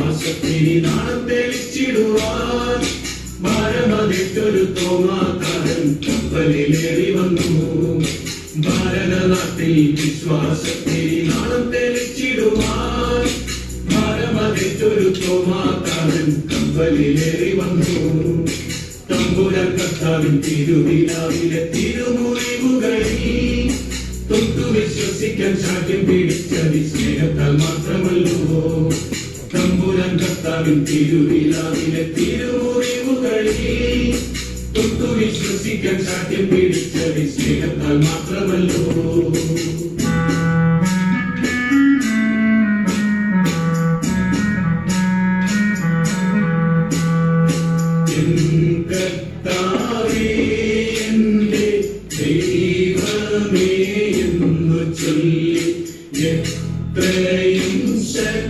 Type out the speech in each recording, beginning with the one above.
നാട്ടിൽ വിശ്വാസത്തിന് നാണം തെളിച്ചിടുവാൻ ഭാരമതിട്ടൊരു തോമാക്കാരൻ കപ്പലിലേറി വന്നു. ഭാരതനാട്ടിൽ വിശ്വാസത്തിന് നാണം തെളിച്ചിടുവാൻ ഭാരമതിട്ടൊരു തിരുവിലാവിലെ തിരുമുറിവുകളിൽ തൊട്ടു വിശ്വസിക്കാൻ സാധ്യം പിടിച്ചത് സ്നേഹത്താൽ മാത്രമല്ലോ തമ്പുരാൻ കർത്താവിൻ തിരുവിലാവിലെ തിരുമുറിവുകളിൽ. തൊട്ടു വിശ്വസിക്കാൻ സാധ്യം പിടിച്ച സ്നേഹത്താൽ മാത്രമല്ലോ. ദൈവമേ ചൊല്ലി എത്രയും ശക്തമായി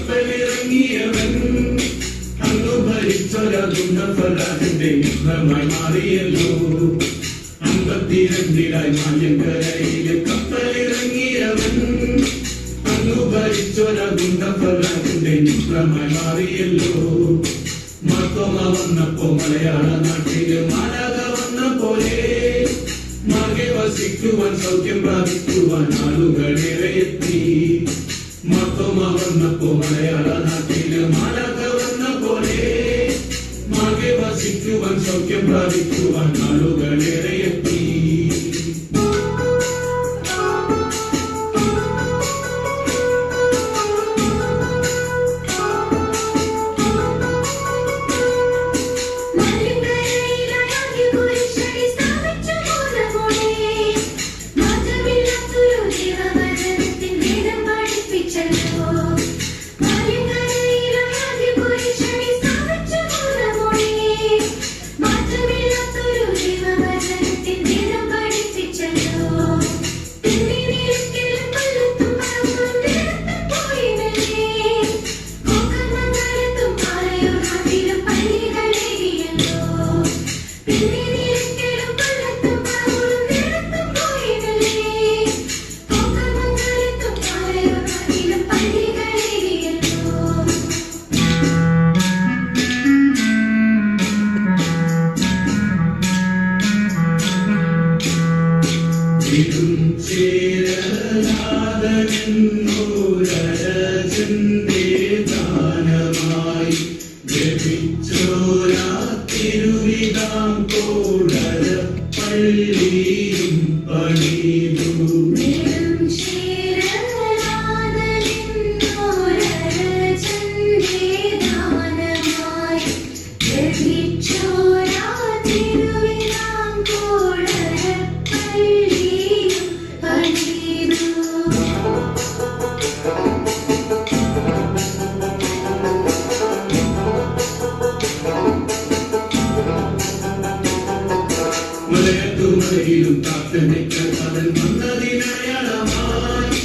ഫലാഹിന്റെ യുദ്ധമായി മാറിയല്ലോ അമ്പത്തിരണ്ടിലായി മായങ്കരയിലെ കപ്പലിറങ്ങിയവൻ അന്നു ഭരിച്ചൊരകുന്ന ഫലാഹിന്റെ യുദ്ധമായി മാറിയല്ലോ മാത്തോമ വന്നപ്പോ മലയാള നാട്ടിലെ മാലാക വന്ന പോലെ സൗഖ്യം പ്രാപിക്കുവാൻ ആളുകളേറെ എത്തി മാത്തോമ വന്നപ്പോ മലയാള മാകെ വസിക്കുവാൻ സൗഖ്യം പ്രാപിക്കുവാൻ ആളുകളേറെ Jesus. മലയത്തുമലയിലും പ്രാർത്ഥനയ്ക്ക് അവൻ വന്നതിനയാളമായി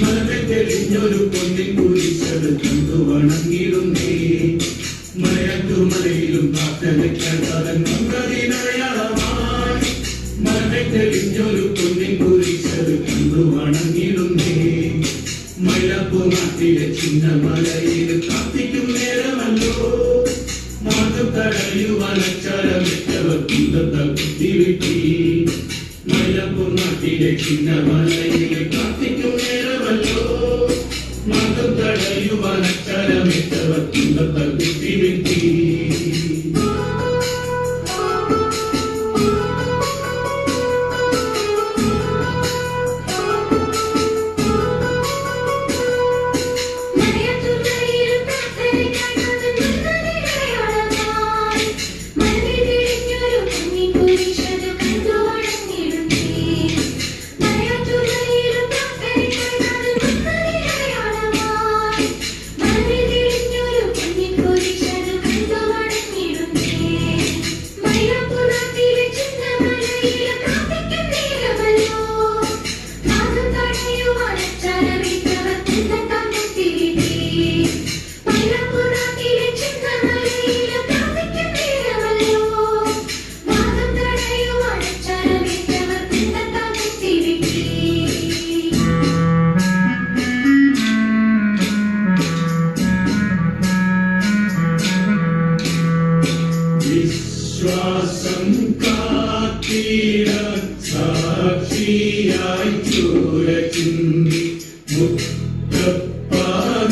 മലമെ തെളിഞ്ഞൊരു പൊന്നിൻ കുരിശത് കണ്ടു വണങ്ങിടുന്നേ മലയത്തുമലയിലും പ്രാർത്ഥനയ്ക്ക് അവൻ വന്നതിനയാളമായി നാട്ടിലെ ചിന്ന മലയിൽ കാത്തിക്കും നേരമല്ലോ. മാതം തടയുവാൻ അച്ചാരമിട്ടവർ കുന്തത്താൽ കുത്തിവിട്ടി മൈലപ്പു നാട്ടിലെ ചിന്ന മലയിൽ കാത്തിക്കും നേരമല്ലോ.